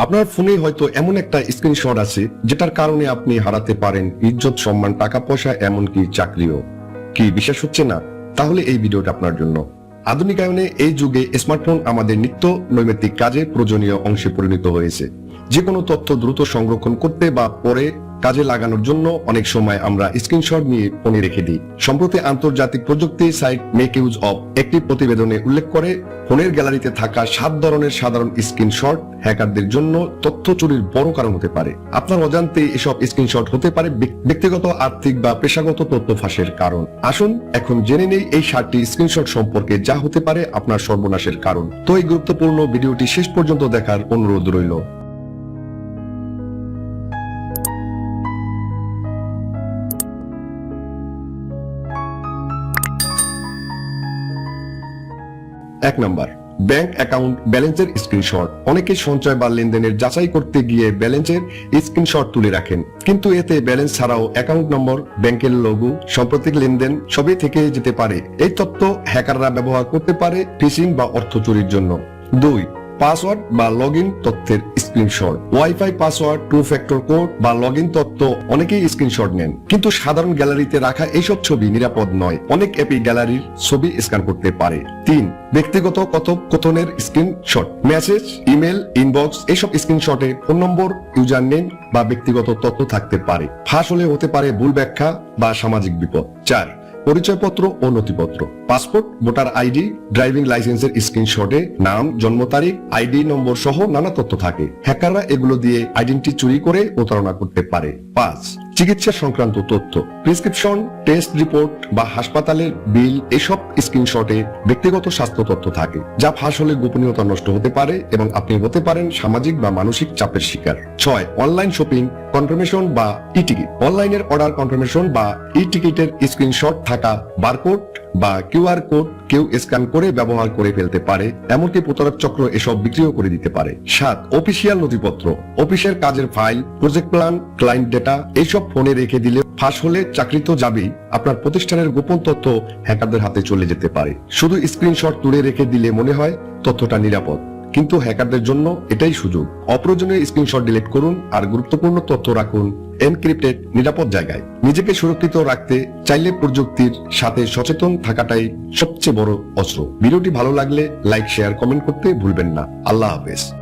আপনার ফোনে হয়তো এমন একটা স্ক্রিনশট আছে, যেটার কারণে আপনি হারাতে পারেন ইজ্জত, সম্মান টাকা পয়সা এমনকি চাকরিও। কি বিশ্বাস হচ্ছে না? তাহলে এই ভিডিওটা আপনার জন্য। আধুনিকায়নে এই যুগে স্মার্টফোন আমাদের নিত্য নৈমিত্তিক কাজে প্রয়োজনীয় অংশে পরিণত হয়েছে। যে কোনো তথ্য দ্রুত সংরক্ষণ করতে বা পরে কাজে লাগানোর জন্য অনেক সময় আমরা স্ক্রিনশট নিয়ে ফোনে রেখে দিই। সম্প্রতি আন্তর্জাতিক প্রযুক্তি সাইট মেক ইউজ অফ একটি প্রতিবেদনে উল্লেখ করে, ফোনের গ্যালারিতে থাকা সাত ধরনের সাধারণ স্ক্রিনশট হ্যাকারদের জন্য তথ্য চুরির বড় কারণ হতে পারে। আপনার অজান্তে এসব স্ক্রিনশট হতে পারে ব্যক্তিগত, আর্থিক বা পেশাগত তথ্য ফাঁসের কারণ। আসুন, এখন জেনে নেই এই সাতটি স্ক্রিনশট সম্পর্কে যা হতে পারে আপনার সর্বনাশের কারণ। তো এই গুরুত্বপূর্ণ ভিডিওটি শেষ পর্যন্ত দেখার অনুরোধ রইল। এক নাম্বার, ব্যাংক অ্যাকাউন্ট ব্যালেন্সের স্ক্রিনশট। অনেকে সঞ্চয় বা লেনদেনের যাচাই করতে গিয়ে ব্যালেন্সের স্ক্রিনশট তুলে রাখেন। কিন্তু এতে ব্যালেন্স ছাড়াও অ্যাকাউন্ট নম্বর, ব্যাংকের লোগো, সাম্প্রতিক লেনদেন সবই থেকে যেতে পারে। এই তথ্য হ্যাকাররা ব্যবহার করতে পারে ফিশিং বা অর্থ চুরির জন্য। দুই পাসওয়ার্ড বা লগ ইন তথ্যের screenshot. Wifi password, two factor code বা লগ ইন তথ্য অনেকেই স্ক্রিনশট নেন। কিন্তু সাধারণ গ্যালারিতে রাখা এইসব ছবি নিরাপদ নয়। অনেক অ্যাপই গ্যালারির ছবি স্ক্যান করতে পারে। তিন, ব্যক্তিগত কথোপকথনের স্ক্রিনশট। মেসেজ, ইমেল, ইনবক্স এইসব স্ক্রিনশটে ফোন নম্বর ইউজার নেম বা ব্যক্তিগত তথ্য থাকতে পারে। ফাঁস হলে হতে পারে ভুল ব্যাখ্যা বা সামাজিক বিপদ। চার পরিচয়পত্র ও নথিপত্র, পাসপোর্ট, ভোটার আইডি, ড্রাইভিং লাইসেন্সের স্ক্রিনশটে, নাম, জন্ম তারিখ, আইডি নম্বর সহ নানা তথ্য থাকে। হ্যাকাররা এগুলো দিয়ে আইডেন্টি চুরি করে প্রতারণা করতে পারে। পাঁচ, চিকিৎসা সংক্রান্ত তথ্য, প্রেসক্রিপশন, টেস্ট রিপোর্ট বা হাসপাতালের বিল এসব স্ক্রিনশটে ব্যক্তিগত স্বাস্থ্য তথ্য থাকে, যা ফাঁস হলে গোপনীয়তা নষ্ট হতে পারে এবং আপনি হতে পারেন সামাজিক বা মানসিক চাপের শিকার। ছয়, অনলাইন শপিং কনফার্মেশন বা ই টিকিট অনলাইনের অর্ডার কনফার্মেশন বা ই টিকিটের স্ক্রিনশট থাকা বারকোড বা কিউআর কোড কেউ স্ক্যান করে ব্যবহার করে ফেলতে পারে, এমনকি প্রতারক চক্র এসব বিক্রিও করে দিতে পারে। সাত অফিসিয়াল নথিপত্র। অফিসের কাজের file project plan client data এইসব ফোনে রেখে দিলে ফাঁস হলে চাকরি তো যাবেই, আপনার প্রতিষ্ঠানের গোপন তথ্য হ্যাকারদের হাতে চলে যেতে পারে। শুধু স্ক্রিনশট তুলে রেখে দিলে মনে হয় তথ্যটা নিরাপদ। কিন্তু হ্যাকারদের জন্য এটাই সুযোগ। অপ্রয়োজনীয় স্ক্রিনশট ডিলিট করুন আর গুরুত্বপূর্ণ তথ্য রাখুন এনক্রিপ্টেড নিরাপদ জায়গায়। নিজেকে সুরক্ষিত রাখতে চাইলে প্রযুক্তির সাথে সচেতন থাকাটাই সবচেয়ে বড় অস্ত্র। ভিডিওটি ভালো লাগলে লাইক, শেয়ার, কমেন্ট করতে ভুলবেন না। আল্লাহ হাফেজ।